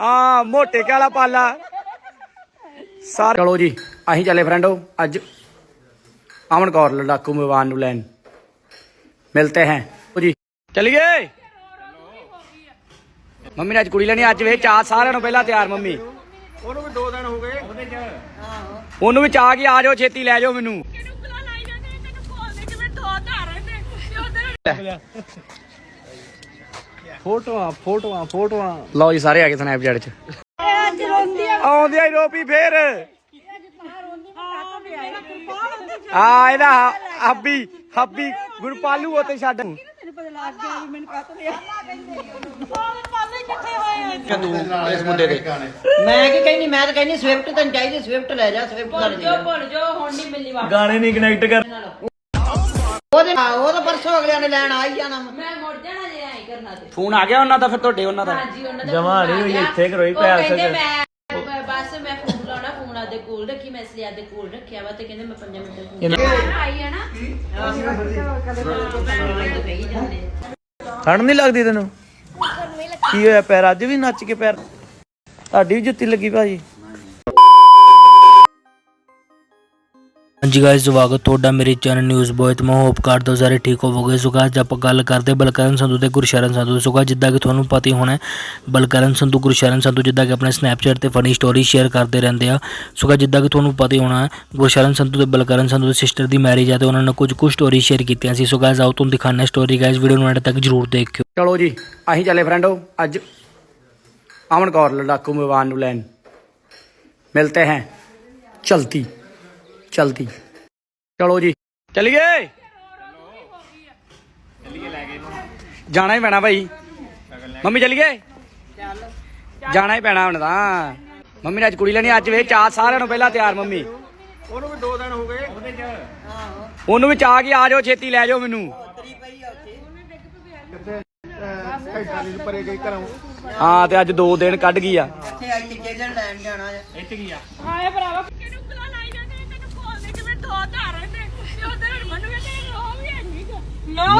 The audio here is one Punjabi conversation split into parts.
ਆ ਮੋਟੇ ਕਾਲਾ ਪਾਲਾ। ਸਾਰ ਚਲੋ ਜੀ ਅਸੀਂ ਚੱਲੇ ਫਰੈਂਡੋ ਅੱਜ ਅਮਨ ਕੌਰ ਲੜਾਕੂ ਮਵਾਨ ਨੂੰ ਲੈਣ। ਮਿਲਤੇ ਹੈ। ਉਹ ਜੀ। ਚਲਿਏ? ਮੰਮੀ ਨੇ ਅੱਜ ਕੁੜੀ ਲੈਣੀ ਅੱਜ ਵੇ ਚਾਹ ਸਾਰਿਆਂ ਨੂੰ ਪਹਿਲਾਂ ਤਿਆਰ ਮੰਮੀ। ਉਹਨੂੰ ਵੀ 2 ਦਿਨ ਹੋ ਗਏ। ਉਹਨੂੰ ਵੀ ਚਾਹ ਕੀ ਆ ਜਾਓ ਛੇਤੀ ਲੈ ਜਾਓ ਮੈਨੂੰ। ਫੋਟੋਆਂ ਫੋਟੋਆਂ ਫੋਟੋਆਂ। ਲਓ ਜੀ ਸਾਰੇ ਆ ਗਏ ਸਨੈਪਚੈਟ 'ਚ। ਅੱਜ ਰੋਂਦੀ ਆ ਆਉਂਦੀ ਆਈ ਰੋਪੀ ਫੇਰ। ਆ ਇਹਦਾ ਹੱਬੀ ਹੱਬੀ ਗੁਰਪਾਲੂ ਉੱਤੇ ਛੱਡ। ਤੈਨੂੰ ਪਤਾ ਲੱਗ ਗਿਆ ਵੀ ਮੈਨੂੰ ਕਾਹਤੋਂ ਲਿਆ ਸਾਰੇ ਪਾਸੇ ਇਕੱਠੇ ਹੋਏ ਆ ਇਸ ਮੁੰਡੇ ਦੇ। ਮੈਂ ਕੀ ਕਹਿੰਦੀ ਮੈਂ ਤਾਂ ਕਹਿੰਦੀ ਸਵਿਫਟ ਤੈਨੂੰ ਚਾਹੀਦੀ ਸਵਿਫਟ ਲੈ ਜਾ ਸਵਿਫਟ ਕਰ ਦੇ। ਭੁੱਲ ਜਾ ਹੁਣ ਨਹੀਂ ਮਿਲਣੀ ਵਾਪਸ ਗਾਣੇ ਨਹੀਂ ਕਨੈਕਟ ਕਰ। ਉਹਦੇ ਨਾਲ ਉਹ ਤਾਂ ਪਰਸੋਂ ਅਗਲਿਆਂ ਨੇ ਲੈਣ ਆ ਹੀ ਜਾਣਾ। ਮੈਂ ਮੁੜ ਕਰਨਾ ਤੇ। ਫੋਨ ਆ ਗਿਆ ਉਹਨਾਂ ਦਾ ਫਿਰ ਤੁਹਾਡੇ ਉਹਨਾਂ ਦਾ। ਹਾਂਜੀ ਉਹਨਾਂ ਦਾ ਜਮਾਂ phone ਨਹੀਂ ਹੋਈ, ਗਿਆ। ਇੱਥੇ ਕਰੋ ਹੀ ਉਹ ਪੈਸੇ ਕਹਿੰਦੇ ਚ। ਮੈਂ ਮੈਂ ਬਸ ਮੈਂ ਫੋਨ ਲਾਉਣਾ ਫੋਨ ਆਦੇ ਕੋਲ ਰੱਖੀ ਮੈਂ ਇਸ ਲਈ ਆਦੇ ਕੋਲ ਰੱਖਿਆ ਵਾ ਤੇ ਕਹਿੰਦੇ ਮੈਂ 5 ਮਿੰਟ ਫੋਨ ਆਈ ਹੈ ਨਾ। ਠੰਡ ਨਹੀਂ ਲੱਗਦੀ ਤੈਨੂੰ? ਕੀ ਹੋਇਆ ਪੈਰ? ਅੱਜ ਵੀ ਨੱਚ ਕੇ ਪੈਰ ਤੁਹਾਡੀ ਵੀ ਜੁੱਤੀ ਲੱਗੀ ਭਾਜੀ। ਹਾਂਜੀ ਗਾਇਸ ਸਵਾਗਤ ਤੁਹਾਡਾ ਮੇਰੇ ਚੈਨਲ ਨਿਊਜ਼ ਬੋਏ ਤੇ ਮੈਂ ਹੋਪ ਕਰਦਾ ਸਾਰੇ ਠੀਕ ਹੋਵੋਗੇ। ਸੋ guys, ਅੱਜ ਆਪਾਂ ਗੱਲ ਕਰਦੇ ਹਾਂ ਬਲਕਰਨ ਸੰਧੂ ਤੇ ਗੁਰਸ਼ਰਨ ਸੰਧੂ ਦੀ। ਸੋ guys, ਜਿੱਦਾਂ ਕਿ ਤੁਹਾਨੂੰ ਪਤਾ ਹੀ ਹੋਣਾ ਬਲਕਰਨ ਸੰਧੂ ਗੁਰਸ਼ਰਨ ਸੰਧੂ ਜਿੱਦਾਂ ਕਿ ਆਪਣੇ ਸਨੈਪਚੈਟ ਤੇ ਫਨੀ ਸਟੋਰੀ ਸ਼ੇਅਰ ਕਰਦੇ ਰਹਿੰਦੇ ਆ। ਸੋ guys, ਜਿੱਦਾਂ ਕਿ ਤੁਹਾਨੂੰ ਪਤਾ ਹੀ ਹੋਣਾ ਗੁਰਸ਼ਰਨ ਸੰਧੂ ਤੇ ਬਲਕਰਨ ਸੰਧੂ ਦੀ ਸਿਸਟਰ ਦੀ ਮੈਰਿਜ ਆ ਤੇ ਉਹਨਾਂ ਨੇ ਕੁਝ ਕੁ ਸਟੋਰੀ ਸ਼ੇਅਰ ਕੀਤੀਆਂ ਸੀ। ਸੋ ਗਾਇਸ ਆਓ ਤੁਹਾਨੂੰ ਦਿਖਾਉਂਦੇ ਹਾਂ ਸਟੋਰੀ ਗਾਇਸ ਵੀਡੀਓ ਨੂੰ ਐਂਡ ਤੱਕ ਜਰੂਰ ਦੇਖਿਓ। ਚਲੋ ਜੀ ਅਸੀਂ ਚੱਲੇ ਫਰੈਂਡੋ ਅੱਜ ਅਮਨ ਕੌਰ ਲੜਾਕੂ ਮਵਾਨ ਨੂੰ ਲੈਣ। ਮਿਲਤੇ ਹੈ। ਚਲਤੀ। ਚਲਤੀ ਚਲੋ ਜੀ। ਚਲਿਏ? ਜਾਣਾ ਹੀ ਪੈਣਾ ਭਾਈ। ਮੰਮੀ ਚਲਿਏ? ਜਾਣਾ ਹੀ ਪੈਣਾ ਹੁਣ ਤਾਂ। ਮੰਮੀ ਨੇ ਅੱਜ ਕੁੜੀ ਲੈਣੀ ਅੱਜ ਵੇ ਚਾਹ ਸਾਰਿਆਂ ਨੂੰ ਪਹਿਲਾਂ ਤਿਆਰ ਮੰਮੀ। ਉਹਨੂੰ ਵੀ 2 ਦਿਨ ਹੋ ਗਏ। ਉਹਨੂੰ ਵੀ ਚਾਹ ਕੀ ਆ ਜਾਓ ਛੇਤੀ ਲੈ ਜਾਓ ਮੈਨੂੰ। ਹਾਂ ਤੇ ਅੱਜ 2 ਦਿਨ ਕੱਢ ਗਈ ਆ। ਇੱਥੇ ਅੱਜ ਚੇਲਣ ਲੈਣ ਜਾਣਾ ਹੈ ਹਾਏ ਭਰਾਵਾ ਕਿਹਨੂੰ ਗਲਾ ਲਾਈ ਜਾਂਦੇ ਤੈਨੂੰ ਖੋਲਦੇ ਜਿਵੇਂ ਦੋ ਧਾਰਾਂ ਨੇ ਤੇ ਉਧਰ ਮੈਨੂੰ ਕਹਿੰਦੇ ਉਹ ਵੀ ਹੈ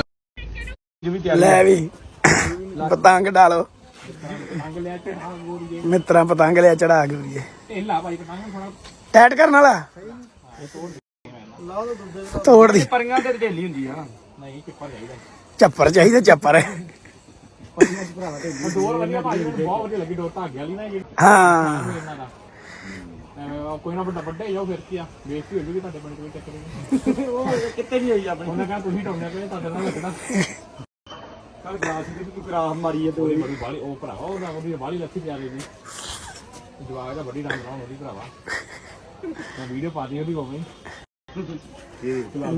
ਲੋ ਲੈ ਵੀ। ਪਤੰਗ ਡਾਲੋ। ਮਿੱਤਰਾਂ ਪਤੰਗ ਲਿਆ ਚੜਾ ਗਏ ਇਹ ਲਾ ਭਾਈ ਪਤੰਗ ਥੋੜਾ ਟੈਟ ਕਰਨ ਵਾਲਾ? ਤੋੜ ਦੀ। ਪਰੀਆਂ ਤੇ ਢੇਲੀ ਹੁੰਦੀ ਆ। ਨਹੀਂ ਚੱਪਰ ਚਾਹੀਦਾ। ਚੱਪਰ ਚਾਹੀਦਾ ਚੱਪਰ। ਡੋਰ ਵਧੀਆ ਭਾਈ ਮੈਨੂੰ ਬਹੁਤ ਵਧੀਆ ਲੱਗੀ ਡੋਰ ਧਾਗੇ ਵਾਲੀ ਨਾ ਇਹ ਹਾਂ। ਕੋਈ ਨਾ ਵੱਡਾ ਵੱਡਾ ਹੀ ਜਾਓ ਫਿਰ ਕੀ ਆ? ਬੇਇੱਜ਼ਤੀ ਹੋ ਜੂਗੀ ਤੁਹਾਡੇ ਪਿੰਡ ਕੋਈ ਚੱਕਰ। ਨਹੀਂ ਉਹ ਕਿੱਥੇ ਨਹੀਂ ਹੋਈ ਆਪਣੀ? ਉਹਨੇ ਕਹਿੰਦਾ ਤੁਸੀਂ ਟਾਉਣੇ ਪਏ ਤੁਹਾਡੇ ਨਾਲ ਲੱਗਣਾ। ਕੱਲ ਗਲਾਸ ਦੀ ਤੂੰ ਕਰਾਹ ਮਾਰੀ ਹੈ ਤੇ ਬੜੀ ਬਾਲੀ ਉਹ ਭਰਾਵਾ ਉਹਦਾ ਉਹਦੀ ਬਾਲੀ ਲੱਥੀ ਪਿਆਰੀ ਦੀ ਜਵਾਗ ਦਾ ਬੜੀ ਰੰਗ ਰਾਉਣ ਉਹਦੀ ਭਰਾਵਾ। ਮੈਂ ਵੀਡੀਓ ਪਾ ਦੀ ਉਹਦੀ ਹੋਵੇ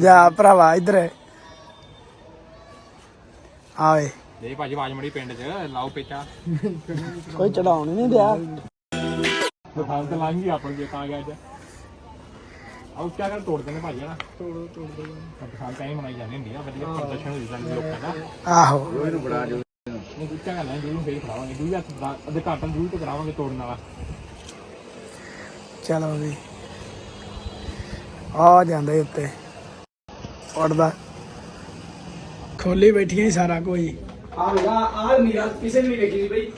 ਜਾ ਭਰਾਵਾ ਇੱਧਰ ਆਵੇ ਦੇ ਭਾਜੀ ਆਵਾਜ਼ ਮੜੀ ਪਿੰਡ 'ਚ ਲਾਓ ਪੇਚਾ। ਕੋਈ ਚੜਾਉਣ ਨਹੀਂ ਦਿਆ। ਦੁਕਾਨ ਤੇ ਲੰਘ ਗਈ ਆਪਣ ਜੇ ਤਾਂ ਗਿਆ ਅੱਜ। ਆਉ ਕਿਆ ਕਰ ਤੋੜ ਦਿੰਦੇ ਭਾਜੀ ਨਾ? ਤੋੜੋ ਤੋੜ ਦੋ। ਦੁਕਾਨ ਤਾਂ ਹੀ ਮਨਾਈ ਜਾਂਦੀ ਹੁੰਦੀ ਆ ਵਧੀਆ ਪ੍ਰਦਰਸ਼ਨ ਹੋ ਜਾਂਦਾ ਲੋਕਾਂ ਦਾ। ਆਹੋ। ਨਹੀਂ ਗੁੱਚਾ ਕਰਨਾ ਜਰੂਰ ਫੇਰ ਖੜਾਵਾਂਗੇ ਦੂਜਾ ਅਧਿਕਾਰਤਨ ਜਰੂਰ ਤੇ ਕਰਾਵਾਂਗੇ ਤੋੜਨ ਵਾਲਾ। ਚਲੋ ਵੀ ਆ ਜਾਂਦਾ ਉੱਤੇ। ਉੱਡਦਾ ਖੋਲੀ ਬੈਠੀਆਂ ਹੀ ਸਾਰਾ ਕੋਈ। ਆ ਵੇਲਾ ਆ ਅਲਮੀਰਾ ਕਿਸੇ ਨੇ ਨਹੀਂ ਵੇਖੀ ਸੀ ਬਈ?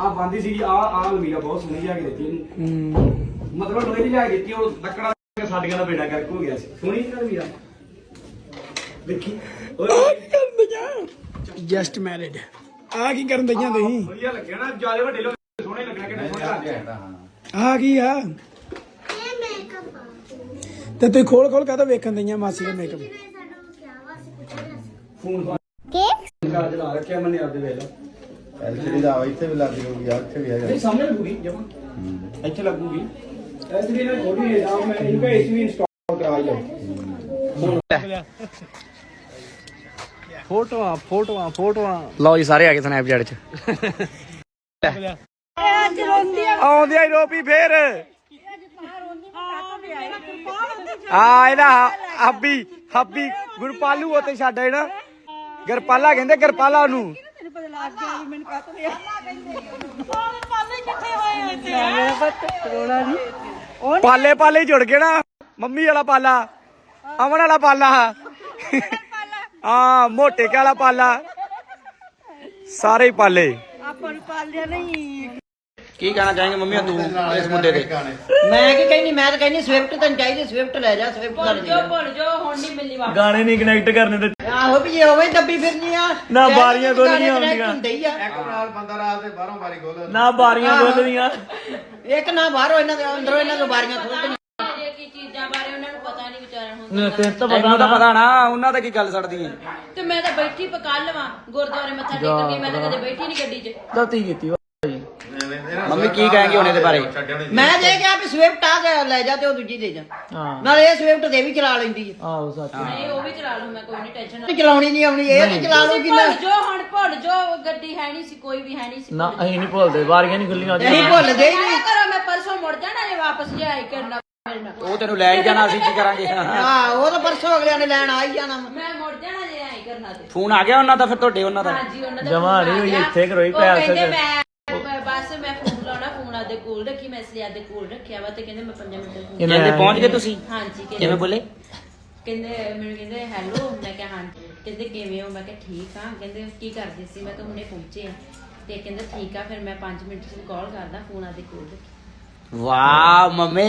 ਆ ਬੰਦੀ ਸੀਗੀ ਆ ਆ ਅਲਮੀਰਾ ਬਹੁਤ ਸੋਹਣੀ ਲਿਆ ਕੇ ਦਿੱਤੀ ਇਹਨੂੰ ਮਤਲਬ ਲੋਹੇ ਦੀ ਲਿਆ ਕੇ ਦਿੱਤੀ ਉਹ ਲੱਕੜਾਂ ਸਾਡੀਆਂ ਦਾ ਬੇੜਾ ਕਰਕੇ ਹੋ ਗਿਆ ਸੀ। ਸੋਹਣੀ ਸੀ ਦੇਖੀ। ਓਏ। ਕੀ ਕਰਨ ਦਈਆਂ ਜਸਟ ਮੈਰਿਡ ਆ ਕੀ ਕਰਨ ਦਈਆਂ ਤੁਸੀਂ? ਵਧੀਆ ਲੱਗਿਆ ਨਾ। ਜ਼ਿਆਦਾ ਵੱਡੇ ਲੋਕ ਸੋਹਣੇ ਲੱਗਣਾ ਕਿੰਨਾ ਸੋਹਣਾ ਲੱਗਿਆ ਆ ਕੀ ਆ? ਤੇ ਤੁਸੀਂ ਖੋਲ ਖੋਲ ਕਾਹਤੋਂ ਵੇਖਣ ਦਈਆਂ ਮਾਸੀ ਦਾ ਮੇਕਅਪ ਫੋਨ ਕੀ? ਕਾਰਡ ਲਾ ਰੱਖਿਆ ਮੈਨੇ ਆਪਦੇ ਵੇਲੇ ਐਲਸੀਡੀ ਦਾ ਇੱਥੇ ਵੀ ਲੱਗ ਜੂਗੀ ਆ ਇੱਥੇ ਵੀ ਹੈਗਾ ਨਹੀਂ ਸਾਹਮਣੇ ਲੱਗੂਗੀ ਜਮਾ। ਇੱਥੇ ਲੱਗੂਗੀ। ਐਸਡੀ ਨਾਲ ਥੋੜੀ ਹੈ ਆ ਮੈਂ ਇਹਨੂੰ ਕਹੇ ਇਸ ਵੀ ਇੰਸਟਾਲ ਕਰਾ ਲਓ। ਫੋਟੋਆਂ ਫੋਟੋਆਂ ਫੋਟੋਆਂ। ਲਓ ਜੀ ਸਾਰੇ ਆ ਗਏ ਸਨੈਪਚੈਟ 'ਚ। ਅੱਜ ਰੋਂਦੀ ਆ ਆਉਂਦੀ ਆਈ ਰੋਪੀ ਫੇਰ। ਲਿਆ ਆ ਇਹਦਾ ਹੱਬੀ ਹੱਬੀ ਗੁਰਪਾਲੂ ਉੱਤੇ ਛੱਡ ਜਿਹੜਾ ਗਰਪਾਲਾ ਕਹਿੰਦੇ ਗਰਪਾਲਾ ਉਹਨੂੰ। ਤੈਨੂੰ ਪਤਾ ਲੱਗ ਗਿਆ ਵੀ ਮੈਨੂੰ ਕਾਹਤੋਂ ਲਿਆ ਸਾਰੇ ਪਾਸੇ ਇਕੱਠੇ ਹੋਏ ਇੱਥੇ ਨਹੀਂ ਪਾਲੇ ਪਾਲੇ ਹੀ ਜੁੜ ਗਏ ਨਾ। ਮੰਮੀ ਵਾਲਾ ਪਾਲਾ ਅਮਨ ਵਾਲਾ ਪਾਲਾ। ਆ ਮੋਟੇ ਕਾਲਾ ਪਾਲਾ। ਸਾਰੇ ਹੀ ਪਾਲੇ। ਆਪਾਂ ਨੂੰ ਪਾਲਿਆ ਨਹੀਂ। ਕੀ ਕਹਿਣਾ ਚਾहेंगे ਮੰਮੀ ਤੂੰ ਇਸ ਮੁੱਦੇ ਤੇ? ਮੈਂ ਕੀ ਕਹਿੰਦੀ ਮੈਂ ਤਾਂ ਕਹਿੰਦੀ ਸਵਿਫਟ ਤੈਨੂੰ ਚਾਹੀਦੀ ਸਵਿਫਟ ਲੈ ਜਾ ਸਵਿਫਟ ਭੁੱਲ ਕਰ ਜੋ ਭੁੱਲ ਜੋ ਹੁਣ ਨਹੀਂ ਮਿਲਣੀ ਵਾਪਸ। ਗਾਣੇ ਨਹੀਂ ਕਨੈਕਟ ਕਰਨੇ ਤੇ ਆਹੋ ਵੀ ਜੇ ਹੋਵੇ ਦੱਬੀ ਫਿਰਨੀ ਆ ਨਾ ਬਾਰੀਆਂ ਗਾਣੇ ਹੁੰਦੀਆਂ। ਇੱਕ ਨਾਲ ਬੰਦਾ ਰਾਤ ਦੇ ਬਾਹਰੋਂ ਬਾਰੀ ਖੋਲ ਨਾ ਬਾਰੀਆਂ ਖੋਲਦੀਆਂ। ਇੱਕ ਨਾ ਬਾਹਰੋਂ ਇਹਨਾਂ ਦੇ ਅੰਦਰੋਂ ਇਹਨਾਂ ਤੋਂ ਬਾਰੀਆਂ ਖੋਲ੍ਹਦੀਆਂ ਇਹ ਕੀ ਚੀਜ਼ਾਂ ਬਾਰੇ ਉਹਨਾਂ ਨੂੰ ਪਤਾ ਨਹੀਂ ਵਿਚਾਰਿਆਂ ਨੂੰ ਤੇ ਤਾਂ ਤੈਨੂੰ ਤਾਂ ਪਤਾ ਨਾ ਉਹਨਾਂ ਤੇ ਕੀ ਗੱਲ ਸੜਦੀ ਹੈ ਤੇ ਮੈਂ ਤਾਂ ਬੈਠੀ ਪਕਾ ਲਵਾਂ ਗੁਰਦੁਆਰੇ ਮੱਥਾ ਟੇਕਣ ਗਈ ਮੈਂ ਤਾਂ ਕਦੇ ਬੈਠੀ ਨਹੀਂ ਗੱਡੀ 'ਚ। ਗਲਤੀ ਕੀਤੀ ਮੰਮੀ ਕੀ ਕਹਾਂਗੇ ਹੁਣ ਇਹਦੇ ਬਾਰੇ? ਮੈਂ ਜੇ ਕਿਹਾ ਵੀ ਸਵਿਫਟ ਆ ਤੇ ਲੈ ਜਾ ਤੇ ਉਹ ਦੂਜੀ ਲੈ ਜਾ। ਹਾਂ। ਨਾਲ ਇਹ ਸਵਿਫਟ ਦੇ ਵੀ ਚਲਾ ਲੈਂਦੀ ਹੈ ਆਹੋ ਸੱਚ। ਨਹੀਂ ਉਹ ਵੀ ਚਲਾ ਲੂ ਮੈਂ ਕੋਈ ਨਹੀਂ ਟੈਨਸ਼ਨ ਤੇ ਚਲਾਉਣੀ ਨਹੀਂ ਆਉਣੀ ਇਹ ਤੇ ਚਲਾ ਲੂਗੀ ਨਾ ਭੁੱਲ ਜੋ ਹੁਣ ਭੁੱਲ ਜੋ ਗੱਡੀ ਹੈ ਨਹੀਂ ਸੀ ਕੋਈ ਵੀ ਹੈ ਨਹੀਂ ਸੀ ਨਾ ਅਸੀਂ ਨਹੀਂ ਭੁੱਲਦੇ ਬਾਰੀਆਂ ਨਹੀਂ ਖੁੱਲੀਆਂ ਨਹੀਂ ਭੁੱਲਦੇ ਹੀ ਨਹੀਂ। ਮੈਂ ਕਰੋ ਮੈਂ ਪਰਸੋਂ ਮੁੜ ਜਾਣਾ ਜੇ ਵਾਪਸ ਜੇ ਆਈ ਕਰਨਾ ਮਿਲਣਾ ਉਹ ਤੈਨੂੰ ਲੈ ਹੀ ਜਾਣਾ ਅਸੀਂ ਕੀ ਕਰਾਂਗੇ? ਹਾਂ ਉਹ ਤਾਂ ਪਰਸੋਂ ਅਗਲਿਆਂ ਨੇ ਲੈਣ ਆ ਹੀ ਜਾਣਾ ਵਾ। ਮੈਂ ਮੁੜ ਜਾਣਾ ਜੇ ਆਈ ਕਰਨਾ ਤੇ। ਫੋਨ ਆ ਗਿਆ ਉਹਨਾਂ ਦਾ ਫਿਰ ਤੁਹਾਡੇ ਉਹਨਾਂ ਦਾ। ਹਾਂਜੀ ਉਹਨਾਂ ਦਾ ਜਮਾਂ ਨਹੀਂ ਹੋਈ। ਇੱਥੇ ਕਰੋ ਹੀ ਉਹ ਪੈਸੇ ਕਹਿੰਦੇ ਮੈਂ ਬਸ ਮੈਂ ਫੋਨ ਲਾਉਣਾ ਫੋਨ ਆਦੇ ਕੋਲ ਰੱਖੀ ਮੈਂ ਇਸ ਲਈ ਆਦੇ ਕੋਲ ਰੱਖਿਆ ਵਾ ਤੇ ਕਹਿੰਦੇ ਮੈਂ 5 ਮਿੰਟ ਫੋਨ ਇਹਨਾਂ ਕਹਿੰਦੇ ਪਹੁੰਚ ਗਏ ਤੁਸੀਂ? ਹਾਂਜੀ ਕਹਿੰਦੇ ਕਿਵੇਂ ਬੋਲੇ? ਕਹਿੰਦੇ ਮੈਨੂੰ ਕਹਿੰਦੇ ਹੈਲੋ ਮੈਂ ਕਿਹਾ ਹਾਂ ਕਹਿੰਦੇ ਕਿਵੇਂ ਹੋ? ਮੈਂ ਕਿਹਾ ਠੀਕ ਆ। ਕਹਿੰਦੇ ਕੀ ਕਰਦੇ ਸੀ? ਮੈਂ ਤਾਂ ਹੁਣੇ ਪਹੁੰਚੇ ਆ। ਤੇ ਕਹਿੰਦੇ ਠੀਕ ਆ। ਫਿਰ ਮੈਂ 5 ਮਿੰਟ ਚ ਕਾਲ ਕਰਦਾ ਫੋਨ ਆਦੇ ਕੋਲ ਰੱਖੀ ਵਾਹ ਮੰਮੀ!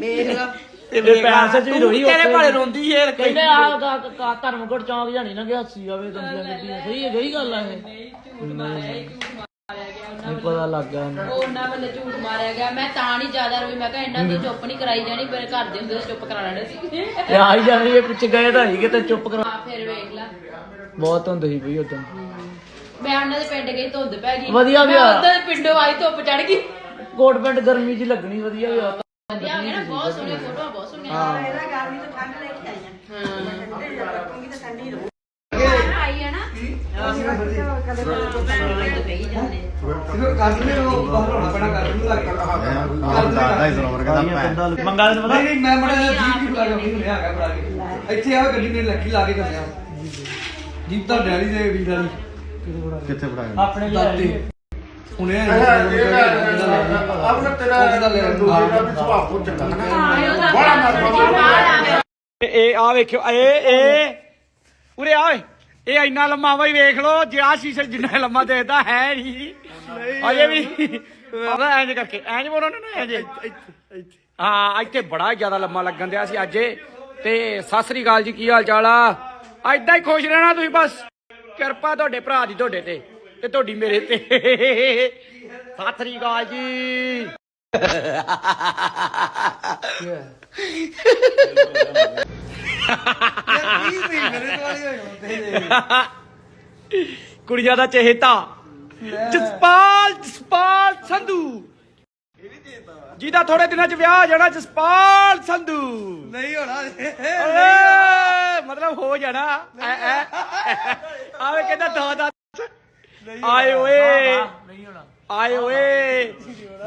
ਵੇਖ ਲਾ ਤੇ ਪੈਸੇ ਚ ਵੀ ਰੋਈ ਤੇਰੇ ਭਾਲੇ ਰੋਂਦੀ ਏ? ਕਹਿੰਦੇ ਆ ਧਰਮਗੜ ਚੌਂਕ ਜਾਣੀ ਨਾ ਕਿ ਹੱਸੀ ਆਵੇ ਦੰਦੀਆਂ ਗੱਡੀਆਂ। ਸਹੀ ਹੈ ਗਈ ਗੱਲ ਆ ਇਹ। ਨਹੀਂ ਪਤਾ ਲੱਗ ਗਿਆ ਉਹਨੂੰ। ਉਹਨਾਂ ਵੱਲੋਂ ਝੂਠ ਮਾਰਿਆ ਗਿਆ। ਮੈਂ ਤਾਂ ਨਹੀਂ ਜ਼ਿਆਦਾ ਰੋਈ। ਮੈਂ ਕਿਹਾ ਇਹਨਾਂ ਤੋਂ ਚੁੱਪ ਨਹੀਂ ਕਰਾਈ ਜਾਣੀ। ਮੇਰੇ ਘਰ ਦੇ ਹੁੰਦੇ ਤਾਂ ਚੁੱਪ ਕਰਾ ਲੈਣੇ ਸੀ। ਤੇ ਆ ਹੀ ਜਾਣੀ ਇਹ ਪਿੱਛੇ ਗਏ ਤਾਂ ਸੀਗੇ ਤੇ ਚੁੱਪ ਕਰਾ ਆ ਫਿਰ ਵੇਖ ਲਾ। ਬਹੁਤ ਹੁੰਦੀ ਸੀ ਬਈ ਉਦੋਂ ਮੈਂ ਉਹਨਾਂ ਦੇ ਪਿੰਡ ਗਈ ਧੁੰਦ ਪੈ ਗਈ। ਵਧੀਆ ਮੈਂ ਗਿਆ। ਉਧਰ ਪਿੰਡੋਂ ਆਈ ਧੁੱਪ ਚੜ ਗਈ। ਕੋਟ ਪੈਂਟ ਗਰਮੀ 'ਚ ਲੱਗਣੀ ਵਧੀਆ ਵੀ ਆ ਵਧੀਆ ਹੋ ਗਿਆ ਨਾ ਬਹੁਤ ਸੋਹਣੀਆਂ ਫੋਟੋਆਂ ਬਹੁਤ ਸੋਹਣੀਆਂ। ਹਾਂ। ਗਰਮੀ ਤੋਂ ਠੰਡ ਲੈ ਕੇ ਆਈ ਹਾਂ। ਆਈ ਹੈ। ਨਾ ਦਾਦਾ ਹੀ। ਸਰਵਰ ਕਹਿੰਦਾ ਭੈਣ ਮੰਗਾ ਤੈਨੂੰ ਪਤਾ ਨਹੀਂ ਮੈਂ ਮੜਾ ਜੀਪ ਲਾ ਕੇ ਮੈਨੂੰ ਲਿਆ ਕੇ ਬੜਾ ਕੇ। ਇੱਥੇ ਆ ਗੱਡੀ ਨੇ ਲੱਗੀ ਲਾ ਕੇ ਕਰਨਿਆ ਜੀਪ ਤਾਂ ਡੈਡੀ ਦੇ ਵੀਰ ਵਾਲੀ ਕਿੱਥੇ ਫੜਾਇਆ? ਆਪਣੇ ਲਈ ਹੁਣੇ ਆਪਣਾ ਤੇਰਾ ਵੀ ਸੁਭਾਅ ਬਹੁਤ ਚੰਗਾ। ਇਹ ਆ। ਵੇਖਿਓ ਇਹ ਇਹ। ਉਰੇ ਆ ਓਏ। ਇਹ ਇੰਨਾ ਲੰਮਾ ਵਾ ਹੀ ਵੇਖ ਲੋ ਜੇ ਆ ਸ਼ੀਸ਼ੇ ਜਿੰਨਾ ਲੰਮਾ ਦੇਖਦਾ ਹੈ ਨਹੀਂ। ਅਜੇ ਵੀ ਪਤਾ ਐਂਜ ਕਰਕੇ ਐਂਜ ਬੋਲੋ ਨਾ ਐਂਜ ਹਾਂ ਇੱਥੇ ਬੜਾ ਹੀ ਜ਼ਿਆਦਾ ਲੰਮਾ ਲੱਗਣ ਦਿਆ ਸੀ ਅੱਜ। ਤੇ ਸਤਿ ਸ੍ਰੀ ਅਕਾਲ ਜੀ ਕੀ ਹਾਲ ਚਾਲ ਆ? ਐਦਾਂ ਹੀ ਖੁਸ਼ ਰਹਿਣਾ ਤੁਸੀਂ ਬਸ। ਕਿਰਪਾ ਤੁਹਾਡੇ ਭਰਾ ਦੀ ਤੁਹਾਡੇ ਤੇ ਤੇ ਤੁਹਾਡੀ ਮੇਰੇ ਤੇ। ਸਤਿ ਸ੍ਰੀ ਅਕਾਲ ਜੀ। ਕੁੜੀਆਂ ਦਾ ਚਹੇਤਾ। ਜਸਪਾਲ ਜਸਪਾਲ ਸੰਧੂ। ਜਿਹਦਾ ਥੋੜੇ ਦਿਨਾਂ ਚ ਵਿਆਹ ਹੋ ਜਾਣਾ ਜਸਪਾਲ ਸੰਧੂ। ਨਹੀਂ ਹੋਣਾ ਮਤਲਬ ਹੋ ਜਾਣਾ। ਐ ਐ। ਆਵੇ ਕਹਿੰਦਾ ਦਾ ਦਾ ਆਏ ਓਏ ਨਹੀਂ ਹੋਣਾ। ਆਏ ਓਏ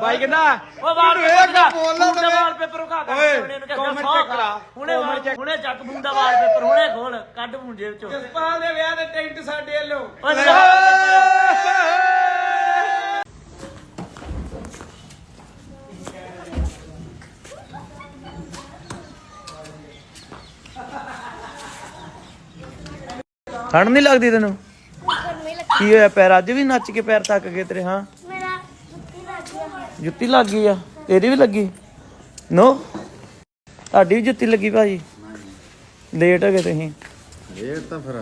ਬਾਈ ਕਹਿੰਦਾ ਉਹ ਵਾਲ ਪੇਪਰ ਤਾਂ ਵਾਲ ਪੇਪਰ ਉਖਾ ਓਏ, ਉਹਨੇ ਨੂੰ ਕਹਿੰਦਾ ਕਰਾ, ਹੁਣੇ ਵਾਲ ਹੁਣੇ ਚੱਕ ਬੂੰਦਾ ਵਾਲ ਪੇਪਰ ਹੁਣੇ ਖੋਲ ਕੱਢ ਬੂੰ ਜੇਬ ਚੋਂ। ਜਸਪਾਲ ਦੇ ਵਿਆਹ ਦੇ ਟੈਂਟ ਸਾਡੇ ਵੱਲੋਂ। ਠੰਡ ਨਹੀਂ ਲੱਗਦੀ ਤੈਨੂੰ? ਕੀ ਹੋਇਆ ਪੈਰ? ਅੱਜ ਵੀ ਨੱਚ ਕੇ ਪੈਰ ਥੱਕ ਗਏ ਤੇਰੇ ਹਾਂ? ਮੇਰਾ ਜੁੱਤੀ ਲੱਗ ਗਿਆ ਜੁੱਤੀ ਲੱਗ ਗਈ ਆ? ਤੇਰੀ ਵੀ ਲੱਗੀ? ਨੋ? ਤੁਹਾਡੀ ਵੀ ਜੁੱਤੀ ਲੱਗੀ ਭਾਜੀ। ਲੇਟ ਹੋ ਗਏ ਤੁਸੀਂ। ਇਹ ਤਾਂ ਫਿਰ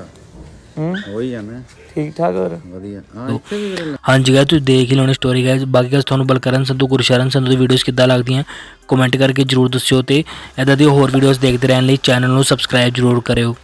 ਹੂੰ? ਹੋ ਹੀ ਜਾਣਾ। ਠੀਕ ਠਾਕ ਹੋਰ? ਵਧੀਆ। ਹਾਂ ਇੱਥੇ ਵੀ ਵੀਰੇ ਹਾਂਜੀ ਗਾਇਸ ਤੁਸੀਂ ਦੇਖ ਹੀ ਲਓਣੀ ਸਟੋਰੀ ਗਾਇਸ ਬਾਕੀ ਗਾਇਸ ਤੁਹਾਨੂੰ ਬਲਕਰਨ ਸੰਧੂ ਗੁਰਸ਼ਰਨ ਸੰਧੂ ਦੀ ਵੀਡੀਓਜ਼ ਕਿੱਦਾਂ ਲੱਗਦੀਆਂ ਕਮੈਂਟ ਕਰਕੇ ਜਰੂਰ ਦੱਸਿਓ ਤੇ ਇਦਾਂ ਦੀ ਹੋਰ ਵੀਡੀਓਜ਼ ਦੇਖਦੇ ਰਹਿਣ ਲਈ ਚੈਨਲ ਨੂੰ ਸਬਸਕ੍ਰਾਈਬ ਜਰੂਰ ਕਰਿਓ।